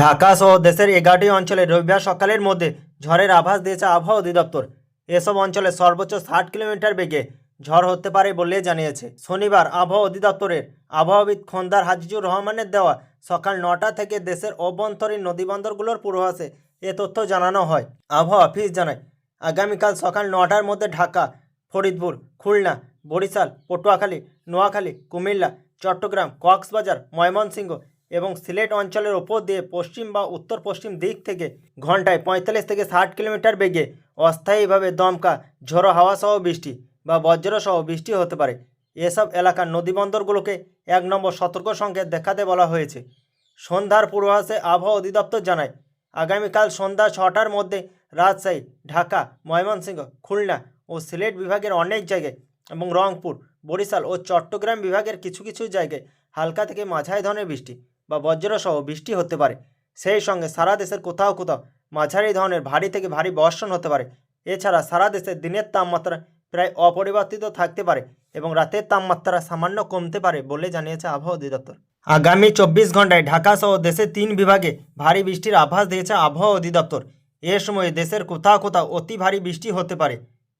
ঢাকা সহ দেশের এগারোটি অঞ্চলে রবিবার সকালের মধ্যে ঝড়ের আভাস দিয়েছে আবহাওয়া অধিদপ্তর। এসব অঞ্চলে সর্বোচ্চ ষাট কিলোমিটার বেগে ঝড় হতে পারে বলে জানিয়েছে। শনিবার আবহাওয়া অধিদপ্তরের আবহাওয়াবিদ খন্দা হাজিজুর রহমানের দেওয়া সকাল নটা থেকে দেশের অভ্যন্তরীণ নদীবন্দরগুলোর পূর্বাভাসে এ তথ্য জানানো হয়। আবহাওয়া অফিস জানায়, আগামীকাল সকাল নটার মধ্যে ঢাকা, ফরিদপুর, খুলনা, বরিশাল, পটুয়াখালী, নোয়াখালী, কুমিল্লা, চট্টগ্রাম, কক্সবাজার, ময়মনসিংহ এবং সিলেট অঞ্চলের ওপর দিয়ে পশ্চিম বা উত্তর পশ্চিম দিক থেকে ঘন্টায় পঁয়তাল্লিশ থেকে ষাট কিলোমিটার বেগে অস্থায়ীভাবে দমকা, ঝোড়ো হাওয়া সহ বৃষ্টি বা বজ্র সহ বৃষ্টি হতে পারে। এসব এলাকার নদীবন্দরগুলোকে এক নম্বর সতর্ক সংকেত দেখাতে বলা হয়েছে। সন্ধ্যার পূর্বাভাসে আবহাওয়া অধিদপ্তর জানায়, আগামীকাল সন্ধ্যা ছটার মধ্যে রাজশাহী, ঢাকা, ময়মনসিংহ, খুলনা ও সিলেট বিভাগের অনেক জায়গায় এবং রংপুর, বরিশাল ও চট্টগ্রাম বিভাগের কিছু কিছু জায়গায় হালকা থেকে মাঝারি ধরনের বৃষ্টি বা বজ্রসহ বৃষ্টি হতে পারে। সেই সঙ্গে সারা দেশের কোথাও কোথাও মাঝারি ধরনের ভারী থেকে ভারী বর্ষণ হতে পারে। এছাড়া সারা দেশে দিনের তাপমাত্রা প্রায় অপরিবর্তিত থাকতে পারে এবং রাতের তাপমাত্রা সামান্য কমতে পারে বলে জানিয়েছে আবহাওয়া অধিদপ্তর। আগামী চব্বিশ ঘন্টায় ঢাকা সহ দেশের তিন বিভাগে ভারী বৃষ্টির আভাস দিয়েছে আবহাওয়া অধিদপ্তর। এ সময়ে দেশের কোথাও কোথাও অতি ভারী বৃষ্টি হতে পারে।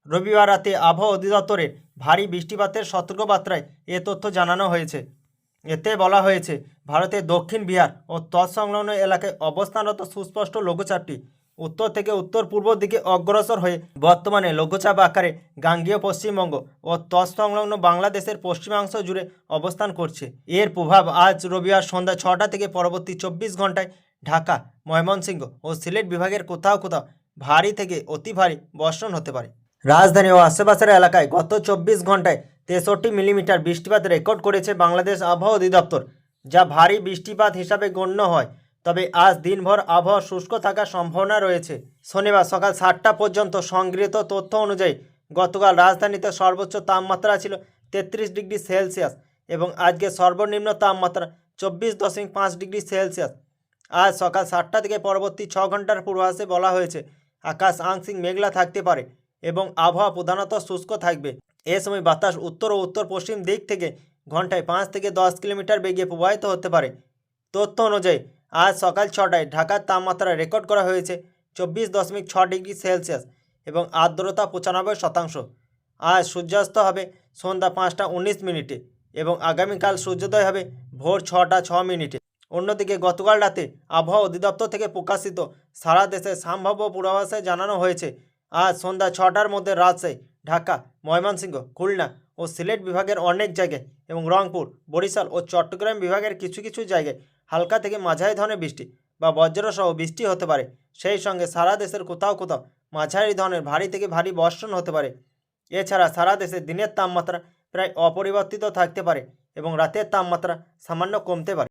রবিবার রাতে আবহাওয়া অধিদপ্তরের ভারী বৃষ্টিপাতের সতর্কবার্তায় এ তথ্য জানানো হয়েছে। এতে বলা হয়েছে, ভারতের দক্ষিণ বিহার ও তৎসংলগ্ন এলাকায় অবস্থানরত সুস্পষ্ট লঘুচাপটি উত্তর থেকে উত্তর পূর্ব দিকে অগ্রসর হয়ে বর্তমানে লঘুচাপ আকারে গাঙ্গীয় পশ্চিমবঙ্গ ও তৎসংলগ্ন বাংলাদেশের পশ্চিমাংশ জুড়ে অবস্থান করছে। এর প্রভাব আজ রবিবার সন্ধ্যা ছটা থেকে পরবর্তী চব্বিশ ঘন্টায় ঢাকা, ময়মনসিংহ ও সিলেট বিভাগের কোথাও কোথাও ভারী থেকে অতি ভারী বর্ষণ হতে পারে। রাজধানী ও আশেপাশের এলাকায় গত চব্বিশ ঘন্টায় তেষট্টি মিলিমিটার বৃষ্টিপাত রেকর্ড করেছে বাংলাদেশ আবহাওয়া অধিদপ্তর, যা ভারী বৃষ্টিপাত হিসাবে গণ্য হয়। তবে আজ দিনভর আবহাওয়া শুষ্ক থাকার সম্ভাবনা রয়েছে। শনিবার সকাল সাতটা পর্যন্ত সংগৃহীত তথ্য অনুযায়ী গতকাল রাজধানীতে সর্বোচ্চ তাপমাত্রা ছিল তেত্রিশ ডিগ্রি সেলসিয়াস এবং আজকে সর্বনিম্ন তাপমাত্রা চব্বিশ দশমিক পাঁচ ডিগ্রি সেলসিয়াস। আজ সকাল সাতটা থেকে পরবর্তী ছ ঘণ্টার পূর্বাভাসে বলা হয়েছে, আকাশ আংশিক মেঘলা থাকতে পারে। এবং আবহাওয়া প্রধানত শুষ্ক থাকবে। এ সময় বাতাস উত্তর ও উত্তর পশ্চিম দিক থেকে ঘন্টায় পাঁচ থেকে দশ কিলোমিটার বেগে প্রবাহিত হতে পারে। তথ্য অনুযায়ী, আজ সকাল ছটায় ঢাকার তাপমাত্রা রেকর্ড করা হয়েছে চব্বিশ দশমিক ছ ডিগ্রি সেলসিয়াস এবং আর্দ্রতা পঁচানব্বই শতাংশ। আজ সূর্যাস্ত হবে সন্ধ্যা পাঁচটা উনিশ মিনিটে এবং আগামীকাল সূর্যোদয় হবে ভোর ছটা ছ মিনিটে। অন্যদিকে, গতকাল রাতে আবহাওয়া অধিদপ্তর থেকে প্রকাশিত সারা দেশে সম্ভাব্য পূর্বাভাসে জানানো হয়েছে আজ সন্ধ্যা ছটার মধ্যে রাজশাহী, ঢাকা, ময়মনসিংহ, খুলনা ও সিলেট বিভাগের অনেক জায়গায় এবং রংপুর, বরিশাল ও চট্টগ্রাম বিভাগের কিছু কিছু জায়গায় হালকা থেকে মাঝারি ধরনের বৃষ্টি বা বজ্রসহ বৃষ্টি হতে পারে। সেই সঙ্গে সারা দেশের কোথাও কোথাও মাঝারি ধরনের ভারী থেকে ভারী বর্ষণ হতে পারে। এছাড়া সারা দেশে দিনের তাপমাত্রা প্রায় অপরিবর্তিত থাকতে পারে এবং রাতের তাপমাত্রা সামান্য কমতে পারে।